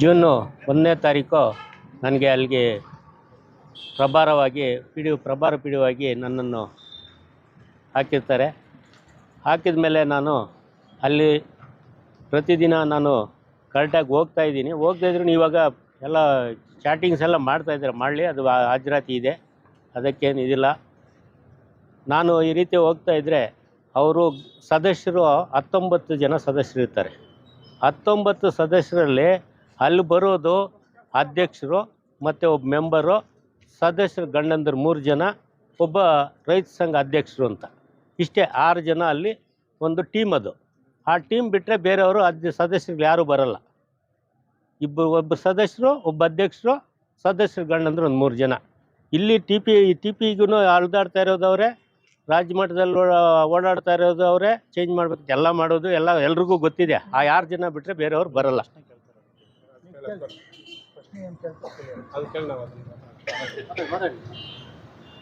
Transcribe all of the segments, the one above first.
June ಒಂದನೇ ತಾರೀಕು ನನಗೆ ಅಲ್ಲಿಗೆ ಪ್ರಭಾರವಾಗಿ ಪಿ ಡಿ ಪ್ರಭಾರ ಪಿ ಡಿ ಆಗಿ ನನ್ನನ್ನು ಹಾಕಿರ್ತಾರೆ. ಹಾಕಿದ ಮೇಲೆ ನಾನು ಅಲ್ಲಿ ಪ್ರತಿದಿನ ನಾನು ಕರೆಕ್ಟಾಗಿ ಹೋಗ್ತಾ ಇದ್ದೀನಿ. ಹೋಗ್ತಾ ಇದ್ರು ಇವಾಗ ಎಲ್ಲ ಚಾಟಿಂಗ್ಸ್ ಎಲ್ಲ ಮಾಡ್ತಾ ಇದ್ದಾರೆ? ಮಾಡಲಿ, ಅದು ಹಾಜರಾತಿ ಇದೆ. ಅದಕ್ಕೇನು ಇದಿಲ್ಲ. ನಾನು ಈ ರೀತಿ ಹೋಗ್ತಾ ಇದ್ದರೆ ಅವರು ಸದಸ್ಯರು ಹತ್ತೊಂಬತ್ತು ಜನ ಸದಸ್ಯರು ಇರ್ತಾರೆ. ಹತ್ತೊಂಬತ್ತು ಸದಸ್ಯರಲ್ಲಿ ಅಲ್ಲಿ ಬರೋದು ಅಧ್ಯಕ್ಷರು ಮತ್ತು ಒಬ್ಬ ಮೆಂಬರು, ಸದಸ್ಯರು ಗಂಡಂದರು ಮೂರು ಜನ, ಒಬ್ಬ ರೈತ ಸಂಘ ಅಧ್ಯಕ್ಷರು ಅಂತ. ಇಷ್ಟೇ ಆರು ಜನ ಅಲ್ಲಿ ಒಂದು ಟೀಮ್ ಅದು. ಆ ಟೀಮ್ ಬಿಟ್ಟರೆ ಬೇರೆಯವರು ಅಧ್ಯ ಸದಸ್ಯರು ಯಾರೂ ಬರಲ್ಲ. ಇಬ್ಬ ಒಬ್ಬ ಸದಸ್ಯರು, ಒಬ್ಬ ಅಧ್ಯಕ್ಷರು, ಸದಸ್ಯರು ಗಂಡಂದ್ರು ಒಂದು ಮೂರು ಜನ. ಇಲ್ಲಿ ಟಿ ಪಿ ಟಿ ಪಿಗೂ ಅಳ್ದಾಡ್ತಾ ಇರೋದವ್ರೆ ರಾಜ್ಯ ಮಟ್ಟದಲ್ಲಿ ಓಡಾ- ಓಡಾಡ್ತಾ ಇರೋದು ಅವರೇ ಚೇಂಜ್ ಮಾಡ್ಬೇಕು, ಎಲ್ಲ ಮಾಡೋದು, ಎಲ್ಲ ಎಲ್ರಿಗೂ ಗೊತ್ತಿದೆ. ಆ ಯಾರು ಜನ ಬಿಟ್ಟರೆ ಬೇರೆಯವ್ರು ಬರಲ್ಲ.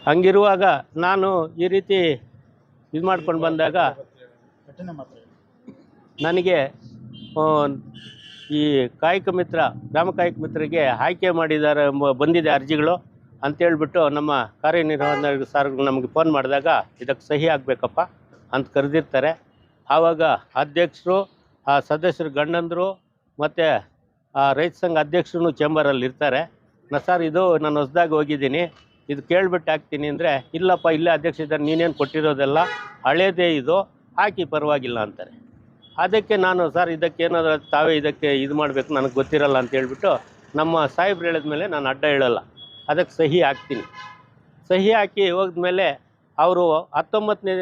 ಹಂಗಿರುವಾಗ ನಾನು ಈ ರೀತಿ ಇದು ಮಾಡ್ಕೊಂಡು ಬಂದಾಗ ನನಗೆ ಈ ಕಾಯಕ ಮಿತ್ರ, ಗ್ರಾಮ ಕಾಯಕ ಮಿತ್ರಗೆ ಆಯ್ಕೆ ಮಾಡಿದ್ದಾರೆ ಬಂದಿದೆ ಅರ್ಜಿಗಳು. ಅಂತೇಳ್ಬಿಟ್ಟು ನಮ್ಮ ಕಾರ್ಯನಿರ್ವಹಣಾ ಸರ್ ನಮಗೆ ಫೋನ್ ಮಾಡಿದಾಗ ಇದಕ್ಕೆ ಸಹಿ ಆಗಬೇಕಪ್ಪ ಅಂತ ಕರೆದಿರ್ತಾರೆ. ಆವಾಗ ಅಧ್ಯಕ್ಷರು, ಆ ಸದಸ್ಯರು, ಗಂಡಂದರು ಮತ್ತು ಆ ರೈತ ಸಂಘ ಅಧ್ಯಕ್ಷರು ಚೇಂಬರಲ್ಲಿ ಇರ್ತಾರೆ. ನಾ ಸರ್ ಇದು ನಾನು ಹೊಸ್ದಾಗಿ ಹೋಗಿದ್ದೀನಿ. ಇದು ಕೇಳ್ಬಿಟ್ಟು ಹಾಕ್ತೀನಿ ಅಂದರೆ, ಇಲ್ಲಪ್ಪ, ಇಲ್ಲೇ ಅಧ್ಯಕ್ಷ ಇದ್ದಾರೆ, ನೀನೇನು ಕೊಟ್ಟಿರೋದೆಲ್ಲ ಹಳೇದೇ ಇದು, ಹಾಕಿ ಪರವಾಗಿಲ್ಲ ಅಂತಾರೆ. ಅದಕ್ಕೆ ನಾನು ಸರ್ ಇದಕ್ಕೆ ಏನಾದರೂ ತಾವೇ ಇದಕ್ಕೆ ಇದು ಮಾಡಬೇಕು, ನನಗೆ ಗೊತ್ತಿರಲ್ಲ ಅಂತ ಹೇಳ್ಬಿಟ್ಟು ನಮ್ಮ ಸಾಹೇಬ್ರು ಹೇಳಿದ್ಮೇಲೆ ನಾನು ಅಡ್ಡ ಹೇಳಲ್ಲ. ಅದಕ್ಕೆ ಸಹಿ ಹಾಕ್ತೀನಿ. ಸಹಿ ಹಾಕಿ ಹೋದ್ಮೇಲೆ ಅವರು ಹತ್ತೊಂಬತ್ತನೇ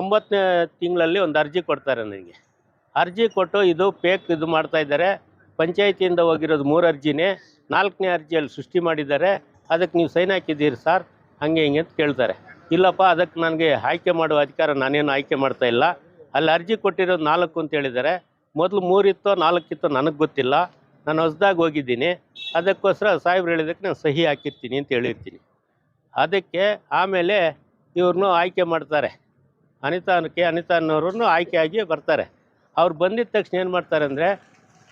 ಒಂಬತ್ತನೇ ತಿಂಗಳಲ್ಲಿ ಒಂದು ಅರ್ಜಿ ಕೊಡ್ತಾರೆ ನನಗೆ. ಅರ್ಜಿ ಕೊಟ್ಟು ಇದು ಪೇಕ್ ಇದು ಮಾಡ್ತಾ ಇದ್ದಾರೆ. ಪಂಚಾಯತಿಯಿಂದ ಹೋಗಿರೋದು ಮೂರು ಅರ್ಜಿನೇ, ನಾಲ್ಕನೇ ಅರ್ಜಿಯಲ್ಲಿ ಸೃಷ್ಟಿ ಮಾಡಿದ್ದಾರೆ. ಅದಕ್ಕೆ ನೀವು ಸೈನ್ ಹಾಕಿದ್ದೀರಿ ಸರ್, ಹಂಗೆ ಹಿಂಗೆ ಅಂತ ಕೇಳ್ತಾರೆ. ಇಲ್ಲಪ್ಪ, ಅದಕ್ಕೆ ನನಗೆ ಆಯ್ಕೆ ಮಾಡುವ ಅಧಿಕಾರ ನಾನೇನು ಆಯ್ಕೆ ಮಾಡ್ತಾ ಇಲ್ಲ. ಅಲ್ಲಿ ಅರ್ಜಿ ಕೊಟ್ಟಿರೋದು ನಾಲ್ಕು ಅಂತ ಹೇಳಿದ್ದಾರೆ. ಮೊದಲು ಮೂರಿತ್ತೋ ನಾಲ್ಕಿತ್ತೋ ನನಗೆ ಗೊತ್ತಿಲ್ಲ. ನಾನು ಹೊಸ್ದಾಗಿ ಹೋಗಿದ್ದೀನಿ. ಅದಕ್ಕೋಸ್ಕರ ಸಾಹೇಬ್ರು ಹೇಳಿದಕ್ಕೆ ನಾನು ಸಹಿ ಹಾಕಿರ್ತೀನಿ ಅಂತ ಹೇಳಿರ್ತೀನಿ. ಅದಕ್ಕೆ ಆಮೇಲೆ ಇವ್ರನ್ನೂ ಆಯ್ಕೆ ಮಾಡ್ತಾರೆ. ಅನಿತಾನಕ್ಕೆ ಕೆ ಅನಿತಾ ಅನ್ನೋರನ್ನು ಆಗಿ ಬರ್ತಾರೆ. ಅವ್ರು ಬಂದಿದ್ದ ತಕ್ಷಣ ಏನು ಮಾಡ್ತಾರೆ ಅಂದರೆ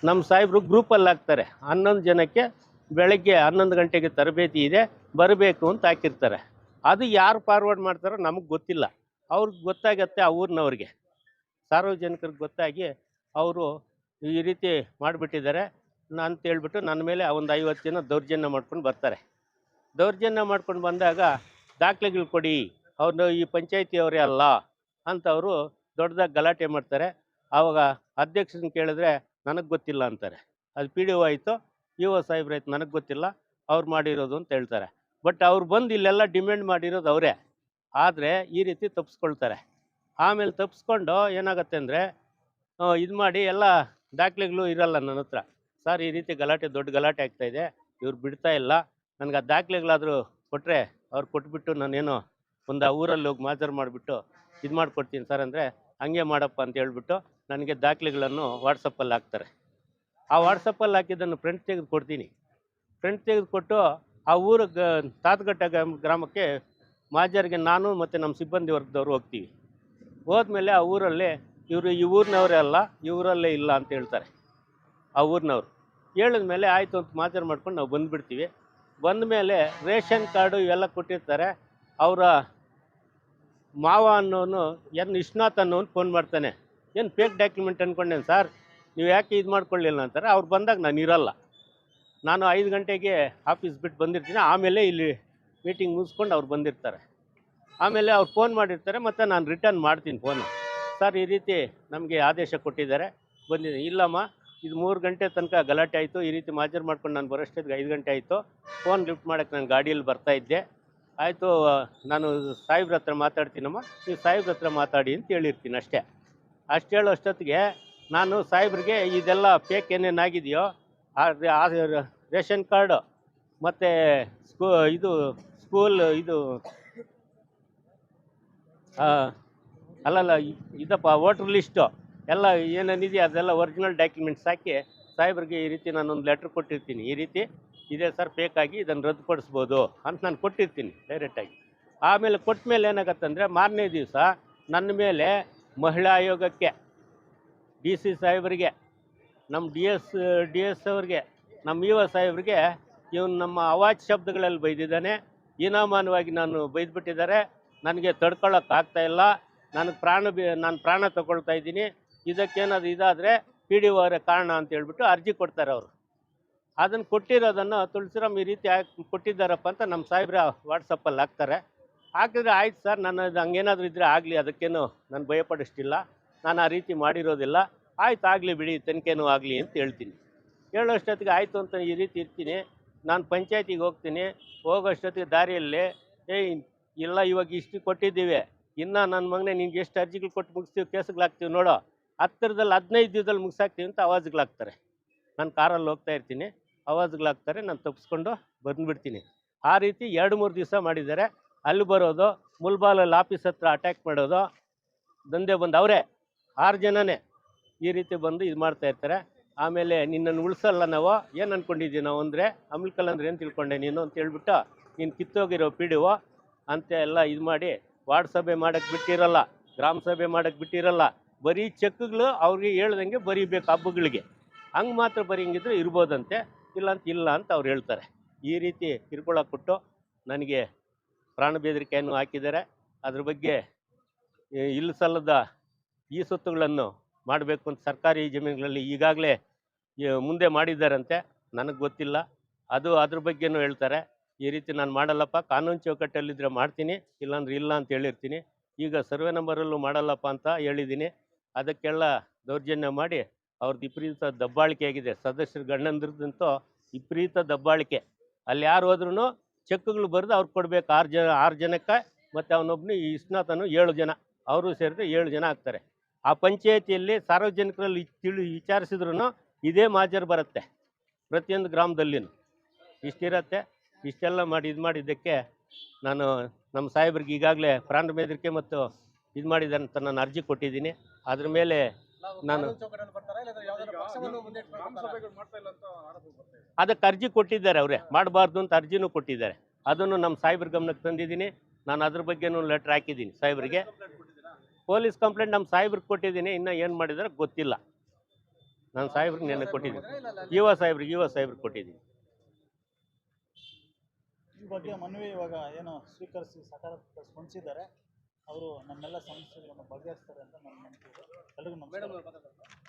ನಮ್ಮ ಸಾಹೇಬರು ಗ್ರೂಪಲ್ಲಿ ಹಾಕ್ತಾರೆ ಹನ್ನೊಂದು ಜನಕ್ಕೆ ಬೆಳಗ್ಗೆ ಹನ್ನೊಂದು ಗಂಟೆಗೆ ತರಬೇತಿ ಇದೆ, ಬರಬೇಕು ಅಂತ ಹಾಕಿರ್ತಾರೆ. ಅದು ಯಾರು ಫಾರ್ವರ್ಡ್ ಮಾಡ್ತಾರೋ ನಮಗೆ ಗೊತ್ತಿಲ್ಲ. ಅವ್ರಿಗೆ ಗೊತ್ತಾಗತ್ತೆ ಆ ಊರಿನವ್ರಿಗೆ. ಸಾರ್ವಜನಿಕರಿಗೆ ಗೊತ್ತಾಗಿ ಅವರು ಈ ರೀತಿ ಮಾಡಿಬಿಟ್ಟಿದ್ದಾರೆ. ಅಂತ ಹೇಳ್ಬಿಟ್ಟು ನನ್ನ ಮೇಲೆ ಒಂದು ಐವತ್ತು ಜನ ದೌರ್ಜನ್ಯ ಮಾಡ್ಕೊಂಡು ಬರ್ತಾರೆ. ದೌರ್ಜನ್ಯ ಮಾಡ್ಕೊಂಡು ಬಂದಾಗ ದಾಖಲೆಗಳು ಕೊಡಿ ಅವ್ರನ್ನ ಈ ಪಂಚಾಯತಿಯವರೇ ಅಲ್ಲ ಅಂತ ಅವರು ದೊಡ್ಡದಾಗಿ ಗಲಾಟೆ ಮಾಡ್ತಾರೆ. ಆವಾಗ ಅಧ್ಯಕ್ಷನ ಕೇಳಿದ್ರೆ ನನಗೆ ಗೊತ್ತಿಲ್ಲ ಅಂತಾರೆ. ಅದು ಪಿ ಡಿ ಒ ಆಯಿತು, ಇ ಒ ಸಾಹೇಬ್ರಾಯ್ತು ನನಗೆ ಗೊತ್ತಿಲ್ಲ, ಅವ್ರು ಮಾಡಿರೋದು ಅಂತ ಹೇಳ್ತಾರೆ. ಬಟ್ ಅವ್ರು ಬಂದು ಇಲ್ಲೆಲ್ಲ ಡಿಮ್ಯಾಂಡ್ ಮಾಡಿರೋದು ಅವರೇ. ಆದರೆ ಈ ರೀತಿ ತಪ್ಪಿಸ್ಕೊಳ್ತಾರೆ ಆಮೇಲೆ ತಪ್ಪಿಸ್ಕೊಂಡು ಏನಾಗುತ್ತೆ ಅಂದರೆ ಇದು ಮಾಡಿ ಎಲ್ಲ ದಾಖಲೆಗಳು ಇರಲ್ಲ ನನ್ನ ಹತ್ರ. ಸರ್, ಈ ರೀತಿ ಗಲಾಟೆ ದೊಡ್ಡ ಗಲಾಟೆ ಆಗ್ತಾ ಇದೆ. ಇವ್ರು ಬಿಡ್ತಾ ಇಲ್ಲ. ನನಗೆ ಆ ದಾಖಲೆಗಳಾದರೂ ಕೊಟ್ಟರೆ ಅವ್ರು ಕೊಟ್ಬಿಟ್ಟು ನಾನೇನು ಒಂದು ಊರಲ್ಲಿ ಹೋಗಿ ಮಾಜರ್ ಮಾಡಿಬಿಟ್ಟು ಇದು ಮಾಡಿಕೊಡ್ತೀನಿ ಸರ್ ಅಂದರೆ ಹಂಗೆ ಮಾಡಪ್ಪ ಅಂತ ಹೇಳ್ಬಿಟ್ಟು ನನಗೆ ದಾಖಲೆಗಳನ್ನು ವಾಟ್ಸಪ್ಪಲ್ಲಿ ಹಾಕ್ತಾರೆ. ಆ ವಾಟ್ಸಪ್ಪಲ್ಲಿ ಹಾಕಿದ್ದನ್ನು ಪ್ರಿಂಟ್ ತೆಗೆದು ಕೊಡ್ತೀನಿ. ಪ್ರಿಂಟ್ ತೆಗೆದುಕೊಟ್ಟು ಆ ಊರ ಗ ತಾತಘಟ್ಟ ಗ್ರಾಮ- ಗ್ರಾಮಕ್ಕೆ ಮಾಜರಿಗೆ ನಾನು ಮತ್ತು ನಮ್ಮ ಸಿಬ್ಬಂದಿ ವರ್ಗದವರು ಹೋಗ್ತೀವಿ. ಹೋದ್ಮೇಲೆ ಆ ಊರಲ್ಲಿ ಇವರು ಈ ಊರಿನವರೇ ಅಲ್ಲ, ಇವರಲ್ಲೇ ಇಲ್ಲ ಅಂತ ಹೇಳ್ತಾರೆ. ಆ ಊರಿನವ್ರು. ಹೇಳಿದ್ಮೇಲೆ ಆಯಿತು ಅಂತ ಮಾತಾಡ ಮಾಡ್ಕೊಂಡು ನಾವು ಬಂದುಬಿಡ್ತೀವಿ. ಬಂದ ಮೇಲೆ ರೇಷನ್ ಕಾರ್ಡು ಇವೆಲ್ಲ ಕೊಟ್ಟಿರ್ತಾರೆ. ಅವರ ಮಾವ ಅನ್ನೋನು, ಎನ್ ವಿಶ್ವನಾಥ್ ಅನ್ನೋನು ಫೋನ್ ಮಾಡ್ತಾನೆ. ಏನು ಫೇಕ್ ಡಾಕ್ಯುಮೆಂಟ್ ಅಂದ್ಕೊಂಡೇನು ಸರ್? ನೀವು ಯಾಕೆ ಇದು ಮಾಡ್ಕೊಳ್ಳಿಲ್ಲ ಅಂತಾರೆ. ಅವ್ರು ಬಂದಾಗ ನಾನು ಇರಲ್ಲ. ನಾನು ಐದು ಗಂಟೆಗೆ ಆಫೀಸ್ ಬಿಟ್ಟು ಬಂದಿರ್ತೀನಿ. ಆಮೇಲೆ ಇಲ್ಲಿ ಮೀಟಿಂಗ್ ಮುಗಿಸ್ಕೊಂಡು ಅವ್ರು ಬಂದಿರ್ತಾರೆ. ಆಮೇಲೆ ಅವ್ರು ಫೋನ್ ಮಾಡಿರ್ತಾರೆ, ಮತ್ತು ನಾನು ರಿಟರ್ನ್ ಮಾಡ್ತೀನಿ ಫೋನು ಸರ್, ಈ ರೀತಿ ನಮಗೆ ಆದೇಶ ಕೊಟ್ಟಿದ್ದಾರೆ. ಬಂದಿದ್ದೀನಿ. ಇಲ್ಲಮ್ಮ ಇದು ಮೂರು ಗಂಟೆ ತನಕ ಗಲಾಟೆ ಆಯಿತು. ಈ ರೀತಿ ಮಾಜರ್ ಮಾಡ್ಕೊಂಡು ನಾನು ಬರೋಷ್ಟೊತ್ತಿಗೆ ಐದು ಗಂಟೆ ಆಯಿತು. ಫೋನ್ ಲಿಫ್ಟ್ ಮಾಡೋಕ್ಕೆ ನಾನು ಗಾಡಿಯಲ್ಲಿ ಬರ್ತಾ ಇದ್ದೆ. ಆಯಿತು, ನಾನು ಸಾಹೇಬ್ರ ಹತ್ರ ಮಾತಾಡ್ತೀನಮ್ಮ, ನೀವು ಸಾಹೇಬ್ರ ಹತ್ರ ಮಾತಾಡಿ ಅಂತ ಹೇಳಿರ್ತೀನಿ ಅಷ್ಟೇ. ಅಷ್ಟು ಹೇಳೋ ಅಷ್ಟೊತ್ತಿಗೆ ನಾನು ಸಾಹೇಬ್ರಿಗೆ ಇದೆಲ್ಲ ಫೇಕ್ ಏನೇನು ಆಗಿದೆಯೋ ರೆ- ಆ ರೇಷನ್ ಕಾರ್ಡು ಮತ್ತು ಸ್ಕೂ, ಇದು ಸ್ಕೂಲ್, ಇದು ಅಲ್ಲಲ್ಲ, ಇದಪ್ಪ ವೋಟ್ರ್ ಲಿಸ್ಟು. ಎಲ್ಲ ಏನೇನಿದೆ ಅದೆಲ್ಲ ಒರಿಜಿನಲ್ ಡಾಕ್ಯುಮೆಂಟ್ಸ್ ಹಾಕಿ ಸಾಹೇಬ್ರಿಗೆ ಈ ರೀತಿ ನಾನೊಂದು ಲೆಟ್ರ್ ಕೊಟ್ಟಿರ್ತೀನಿ. ಈ ರೀತಿ ಇದೆ ಸರ್ ಬೇಕಾಗಿ ಇದನ್ನು ರದ್ದುಪಡಿಸ್ಬೋದು ಅಂತ ನಾನು ಕೊಟ್ಟಿರ್ತೀನಿ ಡೈರೆಕ್ಟಾಗಿ ಆಮೇಲೆ ಕೊಟ್ಟ ಮೇಲೆ ಏನಾಗತ್ತಂದರೆ ಮಾರನೇ ದಿವಸ ನನ್ನ ಮೇಲೆ ಮಹಿಳಾ ಆಯೋಗಕ್ಕೆ ಡಿ ಸಿ ಸಾಹೇಬರಿಗೆ ನಮ್ಮ ಡಿ ಎಸ್ ಡಿ ಎಸ್ ಅವ್ರಿಗೆ ನಮ್ಮ ಇವ ಸಾಹೇಬ್ರಿಗೆ ಇವನು ನಮ್ಮ ಅವಾಜ್ ಶಬ್ದಗಳಲ್ಲಿ ಬೈದಿದ್ದಾನೆ. ಇನಾಮಾನವಾಗಿ ನಾನು ಬೈದ್ಬಿಟ್ಟಿದ್ದಾರೆ. ನನಗೆ ತಡ್ಕೊಳ್ಳೋಕೆ ಆಗ್ತಾ ಇಲ್ಲ. ನನಗೆ ಪ್ರಾಣ ಬಿ, ನಾನು ಪ್ರಾಣ ತಗೊಳ್ತಾ ಇದ್ದೀನಿ. ಇದಕ್ಕೇನಾದ್ರು ಇದಾದರೆ ಪಿ ಡಿ ಅವರೇ ಕಾರಣ ಅಂತ ಹೇಳ್ಬಿಟ್ಟು ಅರ್ಜಿ ಕೊಡ್ತಾರೆ ಅವರು. ಅದನ್ನು ಕೊಟ್ಟಿರೋದನ್ನು ತುಳಸಿರಾಮ್ ಈ ರೀತಿ ಕೊಟ್ಟಿದ್ದಾರಪ್ಪ ಅಂತ ನಮ್ಮ ಸಾಹೇಬ್ರ ವಾಟ್ಸಪ್ಪಲ್ಲಿ ಹಾಕ್ತಾರೆ. ಹಾಕಿದ್ರೆ ಆಯ್ತು ಸರ್, ನನ್ನ ಹಂಗೇನಾದರೂ ಇದ್ದರೆ ಆಗಲಿ, ಅದಕ್ಕೇನು ನಾನು ಭಯಪಡಿಸ್ತಿಲ್ಲ. ನಾನು ಆ ರೀತಿ ಮಾಡಿರೋದಿಲ್ಲ. ಆಯ್ತು, ಆಗಲಿ ಬಿಡಿ, ತನಿಖೆನೂ ಆಗಲಿ ಅಂತ ಹೇಳ್ತೀನಿ. ಹೇಳೋಷ್ಟೊತ್ತಿಗೆ ಆಯಿತು ಅಂತ ಈ ರೀತಿ ಇರ್ತೀನಿ. ನಾನು ಪಂಚಾಯತಿಗೆ ಹೋಗ್ತೀನಿ. ಹೋಗೋಷ್ಟೊತ್ತಿಗೆ ದಾರಿಯಲ್ಲಿ, ಏಯ್, ಇಲ್ಲ ಇವಾಗ ಇಷ್ಟು ಕೊಟ್ಟಿದ್ದೀವಿ. ಇನ್ನು ನನ್ನ ಮಗನೇ ನಿಂಗೆ ಎಷ್ಟು ಅರ್ಜಿಗಳು ಕೊಟ್ಟು ಮುಗಿಸ್ತೀವಿ ಕೇಸ್ಗಳಾಗ್ತೀವಿ ನೋಡೋ. ಹತ್ತಿರದಲ್ಲಿ ಹದಿನೈದು ದಿವಸದಲ್ಲಿ ಮುಗಿಸಾಕ್ತೀವಿ ಅಂತ ಅವಾಜ್ಗಳಾಗ್ತಾರೆ ನಾನು ಕಾರಲ್ಲಿ ಹೋಗ್ತಾ ಇರ್ತೀನಿ ಅವಾಜ್ಗಳಾಗ್ತಾರೆ ನಾನು ತಪ್ಪಿಸ್ಕೊಂಡು ಬಂದುಬಿಡ್ತೀನಿ. ಆ ರೀತಿ ಎರಡು, ಮೂರು ದಿವಸ ಮಾಡಿದ್ದಾರೆ. ಅಲ್ಲಿ ಬರೋದು, ಮುಲ್ಬಾಲಲ್ಲಿ ಆಫೀಸ್ ಹತ್ರ ಅಟ್ಯಾಕ್ ಮಾಡೋದು, ದಂಧೆ ಬಂದು ಅವರೇ, ಆರು ಜನನೇ ಈ ರೀತಿ ಬಂದು ಇದು ಮಾಡ್ತಾ ಇರ್ತಾರೆ. ಆಮೇಲೆ ನಿನ್ನನ್ನು ಉಳಿಸಲ್ಲ ನಾವು, ಏನು ಅಂದ್ಕೊಂಡಿದ್ದೀವಿ ನಾವು ಅಂದರೆ ಅಮ್ಲಿಕಲ್ ಅಂದ್ರೆ ಏನು ತಿಳ್ಕೊಂಡೆ ನೀನು ಅಂತ ಹೇಳ್ಬಿಟ್ಟು, ನೀನು ಕಿತ್ತೋಗಿರೋ ಪಿ ಡಿ ಅಂತ ಎಲ್ಲ ಇದು ಮಾಡಿ, ವಾರ್ಡ್ ಸಭೆ ಮಾಡೋಕ್ಕೆ ಬಿಟ್ಟಿರಲ್ಲ, ಗ್ರಾಮ ಸಭೆ ಮಾಡೋಕ್ಕೆ ಬಿಟ್ಟಿರಲ್ಲ ಬರೀ ಚೆಕ್ಗಳು ಅವ್ರಿಗೆ ಹೇಳ್ದಂಗೆ ಬರೀಬೇಕು ಹಬ್ಬಗಳಿಗೆ. ಹಂಗೆ ಮಾತ್ರ ಬರೀಂಗಿದ್ರೆ ಇರ್ಬೋದಂತೆ ಇಲ್ಲ ಅಂತ ಇಲ್ಲ ಅಂತ ಅವ್ರು ಹೇಳ್ತಾರೆ. ಈ ರೀತಿ ಕಿರುಕುಳ ಕೊಟ್ಟು ನನಗೆ ಪ್ರಾಣ ಬೆದರಿಕೆಯನ್ನು ಹಾಕಿದ್ದಾರೆ. ಅದ್ರ ಬಗ್ಗೆ ಇಲ್ಲಿ ಸಲ್ಲದ ಈ ಸೊತ್ತುಗಳನ್ನು ಮಾಡಬೇಕು ಅಂತ ಸರ್ಕಾರಿ ಜಮೀನುಗಳಲ್ಲಿ ಈಗಾಗಲೇ ಮುಂದೆ ಮಾಡಿದ್ದಾರಂತೆ. ನನಗೆ ಗೊತ್ತಿಲ್ಲ. ಅದು ಅದ್ರ ಬಗ್ಗೆನೂ ಹೇಳ್ತಾರೆ. ಈ ರೀತಿ ನಾನು ಮಾಡಲ್ಲಪ್ಪ, ಕಾನೂನು ಚೌಕಟ್ಟಲ್ಲಿದ್ದರೆ ಮಾಡ್ತೀನಿ, ಇಲ್ಲಾಂದ್ರೆ ಇಲ್ಲ ಅಂತ ಹೇಳಿರ್ತೀನಿ. ಈಗ ಸರ್ವೆ ನಂಬರಲ್ಲೂ ಮಾಡಲ್ಲಪ್ಪ ಅಂತ ಹೇಳಿದ್ದೀನಿ. ಅದಕ್ಕೆಲ್ಲ ದೌರ್ಜನ್ಯ ಮಾಡಿ ಅವ್ರದ್ದು ವಿಪರೀತ ದಬ್ಬಾಳಿಕೆ ಆಗಿದೆ. ಸದಸ್ಯರ ಗಂಡಂದ್ರದಂತೂ ವಿಪರೀತ ದಬ್ಬಾಳಿಕೆ. ಅಲ್ಲಿ ಯಾರು ಹೋದ್ರೂ ಚೆಕ್ಗಳು ಬರೆದು ಅವ್ರು ಕೊಡಬೇಕು. ಆರು ಜನ, ಆರು ಜನಕ್ಕೆ ಮತ್ತು ಅವನೊಬ್ಬನು ಇಸ್ನಾತನು ಏಳು ಜನ. ಅವರು ಸೇರಿದ್ರೆ ಏಳು ಜನ ಆಗ್ತಾರೆ. ಆ ಪಂಚಾಯತಿಯಲ್ಲಿ ಸಾರ್ವಜನಿಕರಲ್ಲಿ ತಿಳಿ ವಿಚಾರಿಸಿದ್ರು ಇದೇ ಮಾಜರ್ ಬರುತ್ತೆ ಪ್ರತಿಯೊಂದು ಗ್ರಾಮದಲ್ಲಿನೂ. ಇಷ್ಟಿರತ್ತೆ, ಇಷ್ಟೆಲ್ಲ ಮಾಡಿ ಇದು ಮಾಡಿದ್ದಕ್ಕೆ ನಾನು ನಮ್ಮ ಸಾಹೇಬ್ರಿಗೆ ಈಗಾಗಲೇ ಪ್ರಾಣ ಬೆದರಿಕೆ ಮತ್ತು ಇದು ಮಾಡಿದ್ದಾರೆ ಅಂತ ನಾನು ಅರ್ಜಿ ಕೊಟ್ಟಿದ್ದೀನಿ. ಅದ್ರ ಮೇಲೆ ನಾನು ಅದಕ್ಕೆ ಅರ್ಜಿ ಕೊಟ್ಟಿದ್ದಾರೆ ಅವರೇ. ಮಾಡಬಾರ್ದು ಅಂತ ಅರ್ಜಿನೂ ಕೊಟ್ಟಿದ್ದಾರೆ. ಅದನ್ನು ನಮ್ಮ ಸಾಹೇಬ್ರ ಗಮನಕ್ಕೆ ತಂದಿದ್ದೀನಿ. ನಾನು ಅದ್ರ ಬಗ್ಗೆನೂ ಲೆಟ್ರ್ ಹಾಕಿದ್ದೀನಿ ಸಾಹೇಬ್ರಿಗೆ. ಪೊಲೀಸ್ ಕಂಪ್ಲೇಂಟ್ ನಮ್ಮ ಸಾಹೇಬ್ರಿಗೆ ಕೊಟ್ಟಿದ್ದೀನಿ. ಇನ್ನೂ ಏನು ಮಾಡಿದಾರೆ ಗೊತ್ತಿಲ್ಲ. ನಾನು ಸಾಹೇಬ್ರಿಗೆ ನೆನ್ನೆ ಕೊಟ್ಟಿದ್ದೀನಿ. ಯುವ ಸಾಹೇಬ್ರಿಗೆ ಯುವ ಸಾಹೇಬ್ರಿಗೆ ಕೊಟ್ಟಿದ್ದೀನಿ. ಈ ಬಗ್ಗೆ ಮನವಿ ಇವಾಗ ಏನು ಸ್ವೀಕರಿಸಿ ಸಕಾರಾತ್ಮಕ ಸ್ಪಂದಿಸಿದ್ದಾರೆ. ಅವರು ನಮ್ಮೆಲ್ಲ ಸಮಸ್ಯೆಗಳನ್ನು ಬಗೆಹರಿಸ್ತಾರೆ ಅಂತ ನನ್ನ ನಂಬಿಕೆ ಇದೆ. ಎಲ್ರಿಗೂ ನಮಸ್ಕಾರ.